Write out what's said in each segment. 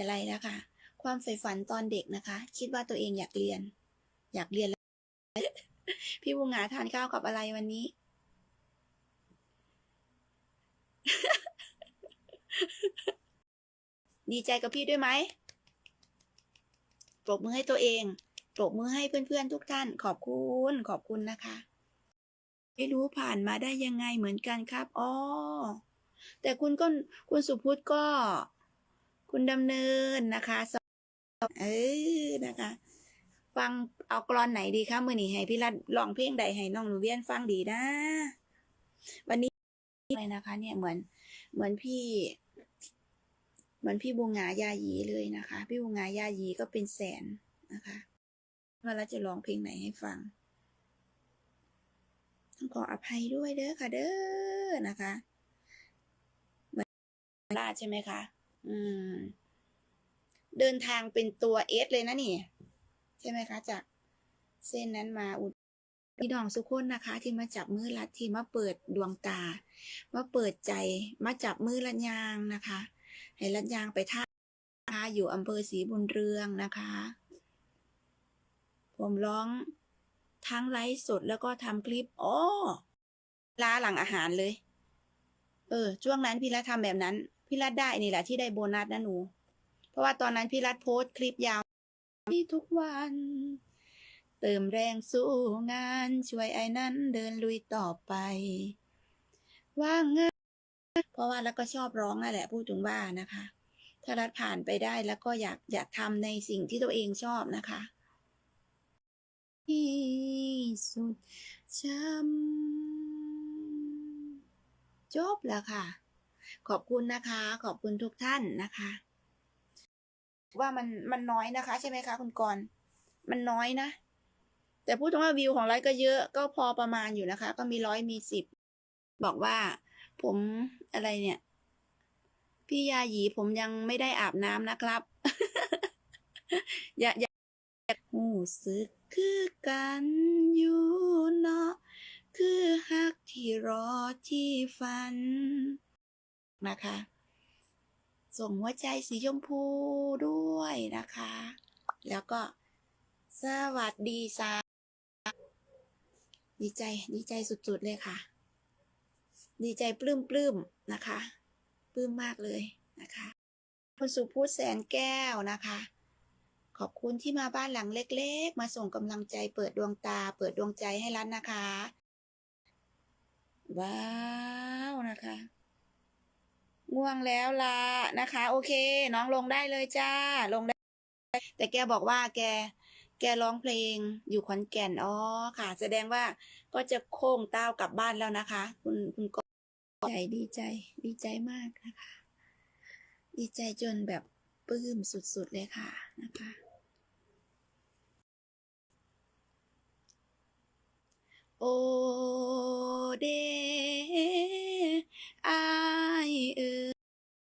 แต่ไรแล้วค่ะ ความใฝ่ฝันตอนเด็กนะคะ คิดว่าตัวเองอยากเรียน อยากเรียนแล้วพี่บุงหาทานข้าวกับอะไรวันนี้ ดีใจกับพี่ด้วยไหมปรบมือให้ตัวเองปรบมือให้เพื่อนๆทุกท่าน ขอบคุณขอบคุณนะคะ ไม่รู้ผ่านมาได้ยังไงเหมือนกันครับอ๋อแต่คุณก็คุณสุพุทธก็ คุณดำเนินนะคะสเออนะคะ ฟังเอากรอนไหนดีคะมือนี้ให้พี่รัดลองเพลงใดให้น้องหนูเวียนฟังดีนะ วันนี้อะไรนะคะ เนี่ยเหมือน เหมือนพี่ เหมือนพี่บูงายายีเลยนะคะ พี่บูงายายีก็เป็นแสนนะคะว่าเราจะร้องเพลงไหนให้ฟังต้องขออภัยด้วยเด้อค่ะเด้อนะคะ เหมือนลาดใช่ไหมคะ เดินทางเป็นตัวเอสเลยนะนี่ ใช่ไหมคะ จากเส้นนั้นมาอุดพี่น้องสุกคนนะคะ ที่มาจับมือลัดที่มาเปิดดวงตา มาเปิดใจมาจับมือลัดยางนะคะ ให้ลัดยางไปท่านะคะอยู่อำเภอศรีบุญเรืองนะคะ ผมร้องทั้งไลฟ์สดแล้วก็ทำคลิปอ๋อลาหลังอาหารเลย เออ ช่วงนั้นพี่รัฐทำแบบนั้น พี่รัฐได้นี่แหละที่ได้โบนัสนะหนู เพราะว่าตอนนั้นพี่รัฐโพสต์คลิปยาวที่ทุกวัน เติมแรงสู้งานช่วยไอ้นั้นเดินลุยต่อไป ว่างงานเพราะว่าแล้วก็ชอบร้องนั่นแหละพูดถึงว่านะคะ ถ้ารัฐผ่านไปได้แล้วก็อยากอยากทำในสิ่งที่ตัวเองชอบนะคะที่สุดช้ำจบแล้วค่ะ ขอบคุณนะคะ ขอบคุณทุกท่านนะคะ ว่ามันมันน้อยนะคะ ใช่ไหมคะคุณกรณ์มันน้อยนะ แต่พูดถึงว่าวิวของไลฟ์ก็เยอะก็พอประมาณอยู่นะคะ ก็มีร้อยมีสิบบอกว่า ผมอะไรเนี่ย พี่ยาหยีผมยังไม่ได้อาบน้ำนะครับ อย่าอย่าหูสึกคือกันอยู่เนาะคือฮักที่รอที่ฝัน นะคะ ส่งหัวใจสีชมพูด้วยนะคะ แล้วก็สวัสดีสาดีใจดีใจสุดๆเลยค่ะ ดีใจปลื้มปลื้มๆนะคะปลื้มมากเลยนะคะคุณสุพูดแสนแก้วนะคะ ขอบคุณที่มาบ้านหลังเล็ก ๆ มาส่งกำลังใจเปิดดวงตา เปิดดวงใจให้รันนะคะ ว้าวนะคะ ง่วงแล้วล่ะนะคะ โอเค น้องลงได้เลยจ้า ลงได้ แต่แกบอกว่าแก แกร้องเพลงอยู่ขอนแก่น อ๋อค่ะ แสดงว่าก็จะโค้งเต้ากลับบ้านแล้วนะคะ คุณคุณก็ใจดีใจ ดีใจมากนะคะ ดีใจจนแบบปลื้มสุดๆเลยค่ะนะคะโอเด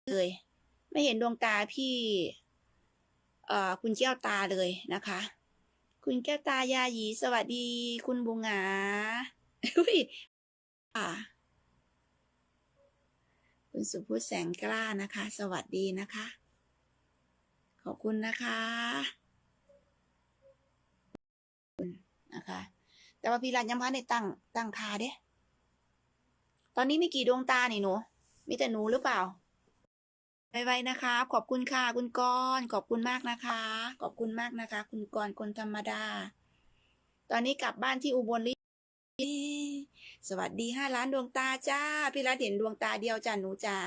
เอ่ยไม่เห็นดวงตาพี่เอ่อคุณแก้วตาเลยนะคะ คุณแก้วตายาหยีสวัสดี คุณบุงหาอุ้ยอ่าคุณสุพุทธแสงกล้านะคะ สวัสดีนะคะ ขอบคุณนะคะคุณนะคะ แต่ว่าพี่รันยังพันในตั้งตั้งคาเด้ ตอนนี้มีกี่ดวงตานี่หนู มีแต่หนูหรือเปล่าไวๆนะคะ ขอบคุณค่ะ คุณกรณ์ขอบคุณมากนะคะ ขอบคุณมากนะคะ คุณกรณ์คนธรรมดา ตอนนี้กลับบ้านที่อุบลรือสวัสดีห้าล้านดวงตาจ้า พี่รัฐเห็นดวงตาเดียวจ้าหนูจ้า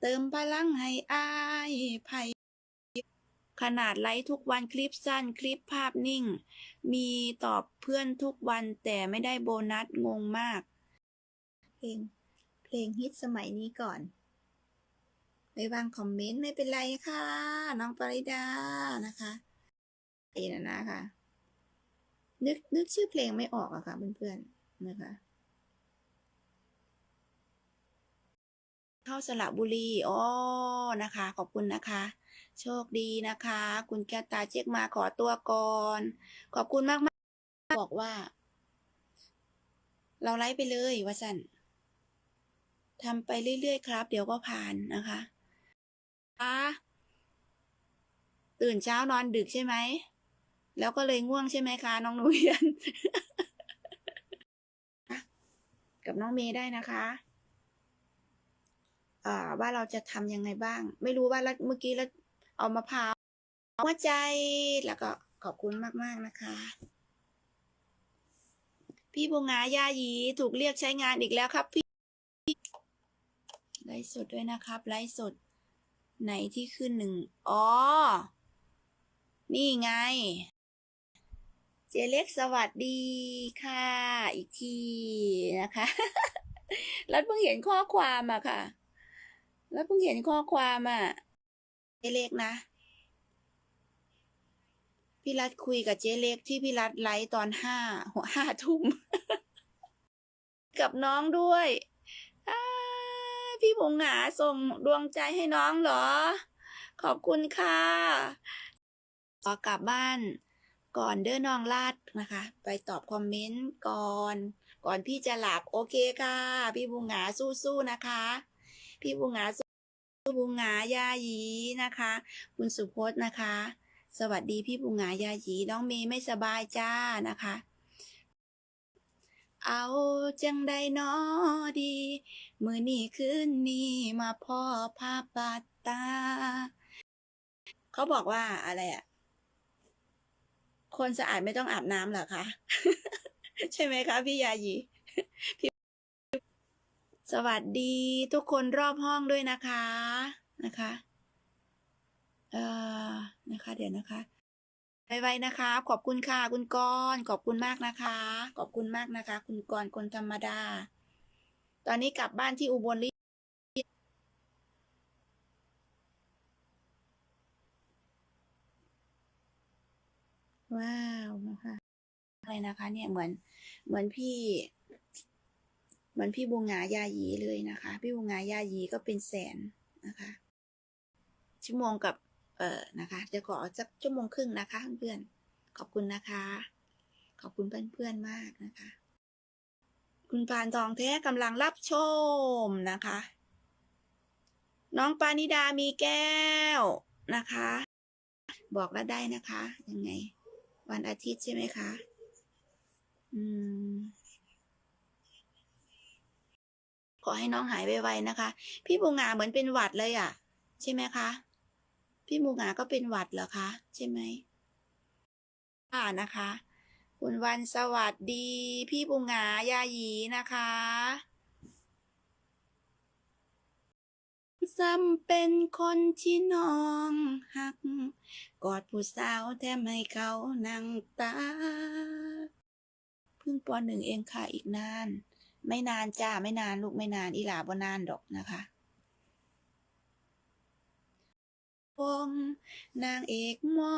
เติมพลังให้อายภัยขนาดไลฟ์ทุกวันคลิปสั้นคลิปภาพนิ่ง มีตอบเพื่อนทุกวันแต่ไม่ได้โบนัสงงมากเพลง เพลงฮิตสมัยนี้ก่อนไปวางคอมเมนต์ไม่เป็นไรค่ะ น้องปริดานะคะเอ็นะนะคะนึกนึกชื่อเพลงไม่ออกอะค่ะเพื่อนๆนะคะเข้าสระบุรีอ๋อนะคะ ขอบคุณนะคะ โชคดีนะคะ คุณแกตาเจ๊กมาขอตัวก่อน ขอบคุณมากมากๆ บอกว่า เราไลฟ์ไปเลยว่าสัน ทำไปเรื่อยๆครับ เดี๋ยวก็ผ่านนะคะอะตื่นเช้านอนดึกใช่ไหม แล้วก็เลยง่วงใช่ไหมคะ น้องหนูเรียนกับน้องเมย์ได้นะคะอ่าว่าเราจะทำยังไงบ้าง ไม่รู้ว่าแล้วเมื่อกี้แล้วเอามะพร้าวหัวใจแล้วก็ขอบคุณมากๆนะคะ พี่บุงงายาหยีถูกเรียกใช้งานอีกแล้วครับพี่ ไลฟ์สดด้วยนะครับ ไลฟ์สด ไหนที่ขึ้นหนึ่งอ๋อ นี่ไง เจเล็กสวัสดีค่ะ อีกทีนะคะแล้วเพิ่งเห็นข้อความอะค่ะ แล้วเพิ่งเห็นข้อความอะเจเล็กนะ พี่รัฐคุยกับเจเล็กที่พี่รัฐไลฟ์ตอนห้าหัวห้าทุ่ม กับน้องด้วยอา พี่บงหาส่งดวงใจให้น้องเหรอ ขอบคุณค่ะขอกลับบ้านก่อนเด้อน้องลาดนะคะ ไปตอบคอมเมนต์ก่อน ก่อนพี่จะหลับโอเคค่ะ พี่บุงหาสู้ๆนะคะ พี่บุงหาสู้บุงหายาหยีนะคะ คุณสุพจน์นะคะ สวัสดีพี่บุงหายาหยีน้องเมย์ไม่สบายจ้านะคะ เอาจังใดนอดี มือนี่คืนนี้มาพ่อภาพบาดตา เขาบอกว่าอะไรอะคนสะอาดไม่ต้องอาบน้ำเหรอคะ ใช่ไหมคะพี่ยายีพี่สวัสดีทุกคนรอบห้องด้วยนะคะนะคะ เอ่อนะคะ เดี๋ยวนะคะ ไวๆนะคะ ขอบคุณค่ะ คุณกรณ์ขอบคุณมากนะคะ ขอบคุณมากนะคะ คุณกรณ์คนธรรมดา ตอนนี้กลับบ้านที่อุบลรือว้าวนะคะอะไรนะคะ เนี่ยเหมือน เหมือนพี่ เหมือนพี่บุงายาหยีเลยนะคะ พี่บุงงายาหยีก็เป็นแสนนะคะ ชั่วโมงกับ เอ่อนะคะจะขอสักชั่วโมงครึ่งนะคะเพื่อนขอบคุณนะคะ ขอบคุณเพื่อนๆมากนะคะ คุณปานทองแท้กำลังรับชมนะคะ น้องปานิดามีแก้วนะคะ บอกแล้วได้นะคะยังไง วันอาทิตย์ใช่ไหมคะอืมขอให้น้องหายไวๆนะคะ พี่บูงาเหมือนเป็นหวัดเลยอะ ใช่ไหมคะ พี่บูงาก็เป็นหวัดเหรอคะ ใช่ไหมอ่านะคะ คุณวันสวัสดี พี่บูงายาหยีนะคะซ้ำเป็นคนที่น้องหัก กอดผู้สาวแทมให้เขานั่งตา เพิ่งปอหนึ่งเองค่ะอีกนาน ไม่นานจ้า ไม่นานลูกไม่นานอีหลาบ่นานดอกนะคะว งนางเอกหมอ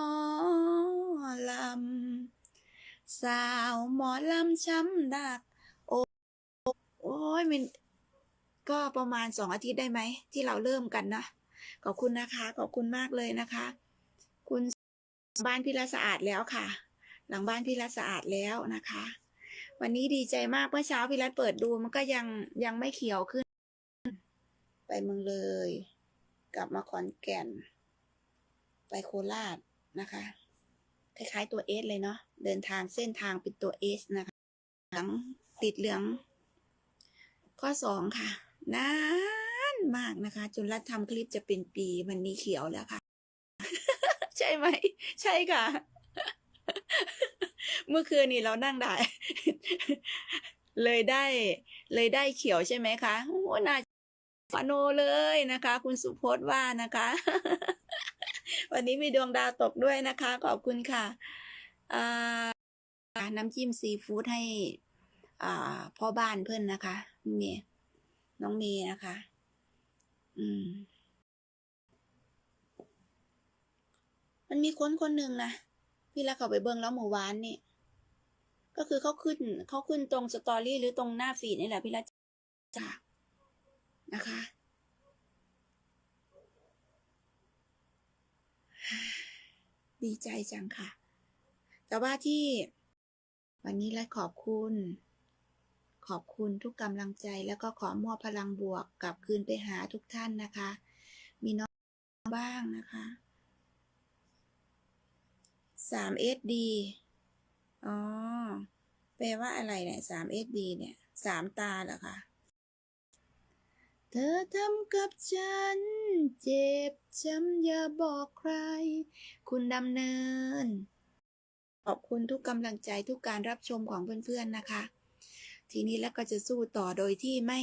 ลำ สาวหมอลำช้ำดัก โอ้โอ้ยมันก็ประมาณสองอาทิตย์ได้ไหม ที่เราเริ่มกันนะ ขอบคุณนะคะ ขอบคุณมากเลยนะคะ คุณบ้านพี่ละสะอาดแล้วค่ะ หลังบ้านพี่ละสะอาดแล้วนะคะ วันนี้ดีใจมากเมื่อเช้าพี่รัฐเปิดดูมันก็ยังยังไม่เขียวขึ้น ไปเมืองเลย กลับมาขอนแก่น ไปโคราชนะคะ คล้ายๆตัวเอสเลยเนาะเดินทางเส้นทางเป็นตัวเอสนะคะหลังติดเหลือง ข้อสองค่ะนานมากนะคะ จนรัฐทำคลิปจะเป็นปีวันนี้เขียวแล้วค่ะ ใช่ไหม ใช่ค่ะ เมื่อคืนนี้เรานั่งได้ เลยได้ เลยได้เขียวใช่ไหมคะโอ้น่าฟาโนเลยนะคะ คุณสุพจน์ว่านะคะ วันนี้มีดวงดาวตกด้วยนะคะ ขอบคุณค่ะน้ำจิ้มซีฟู้ดให้พ่อบ้านเพื่อนนะคะเมย์น้องเมย์นะคะ อืม มันมีคนคนหนึ่งนะพี่ละเขาไปเบิ้งแล้วเมื่วานนี่ก็คือเขาขึ้นเขาขึ้นตรงสตอรี่หรือตรงหน้าฟีดนี่แหละพี่ละจ้านะคะ ดีใจจังค่ะ แต่ว่าที่วันนี้และขอบคุณ ขอบคุณทุกกำลังใจแล้วก็ขอมอบพลังบวกกลับคืนไปหาทุกท่านนะคะ มีน้องบ้างนะคะสามเอสดีอ๋อ แปลว่าอะไรเนี่ยสามเอสดีเนี่ยสามตาเหรอคะ เธอทำกับฉัน เจ็บช้ำอย่าบอกใคร คุณดำเนิน ขอบคุณทุกกำลังใจทุกการรับชมของเพื่อนๆนะคะ ทีนี้แล้วก็จะสู้ต่อโดยที่ไม่